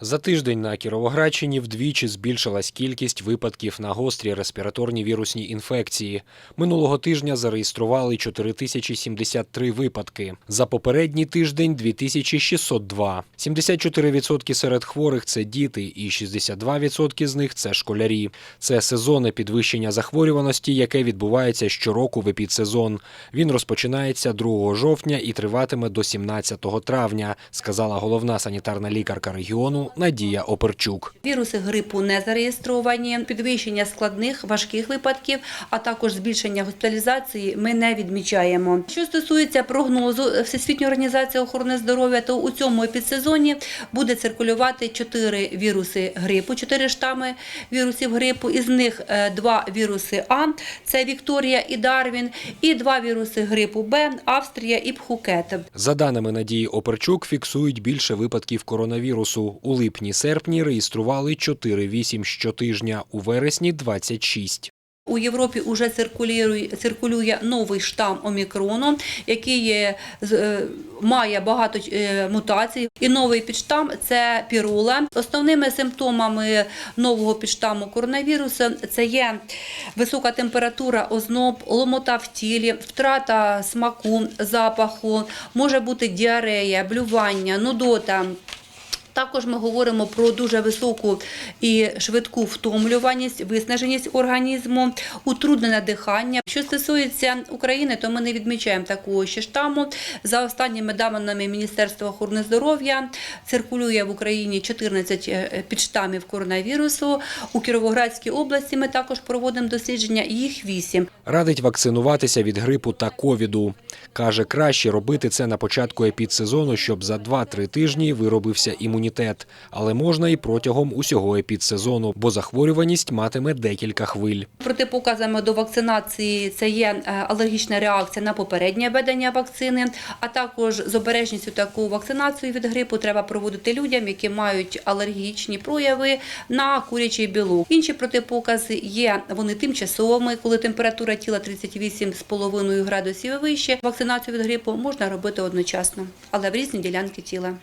За тиждень на Кіровоградщині вдвічі збільшилась кількість випадків на гострі респіраторні вірусні інфекції. Минулого тижня зареєстрували 4073 випадки. За попередній тиждень – 2602. 74% серед хворих – це діти, і 62% з них – це школярі. Це сезонне підвищення захворюваності, яке відбувається щороку в епідсезон. Він розпочинається 2 жовтня і триватиме до 17 травня, сказала головна санітарна лікарка регіону Надія Оперчук. Віруси грипу не зареєстровані. Підвищення складних важких випадків, а також збільшення госпіталізації ми не відмічаємо. Що стосується прогнозу Всесвітньої організації охорони здоров'я, то у цьому підсезоні буде циркулювати чотири віруси грипу, чотири штами вірусів грипу. Із них е, два віруси А, це Вікторія і Дарвін, і два віруси грипу Б, Австрія і Пхукет. За даними Надії Оперчук, фіксують більше випадків коронавірусу. Липні-серпні реєстрували 4-8 щотижня, у вересні – 26. У Європі вже циркулює, циркулює новий штам омікрону, який є, е, має багато е, мутацій. І новий підштам це пірула. Основними симптомами нового підштаму коронавірусу це є висока температура, озноб, ломота в тілі, втрата смаку, запаху, може бути діарея, блювання, нудота. Також ми говоримо про дуже високу і швидку втомлюваність, виснаженість організму, утруднене дихання. Що стосується України, то ми не відмічаємо такого ще штаму. За останніми даними Міністерства охорони здоров'я циркулює в Україні 14 е, підштамів коронавірусу. У Кіровоградській області ми також проводимо дослідження, їх 8. Радить вакцинуватися від грипу та ковіду. Каже, краще робити це на початку епідсезону, щоб за 2-3 тижні виробився імунітет. Але можна і протягом усього епідсезону, бо захворюваність матиме декілька хвиль. Протипоказами до вакцинації це є е, алергічна реакція на попереднє введення вакцини, а також з обережністю таку вакцинацію від грипу треба проводити людям, які мають алергічні прояви на курячий білок. Інші протипокази є вони тимчасовими, коли температура тіла 38,5 градусів вище. Вакцинацію від грипу можна робити одночасно, але в різні ділянки тіла.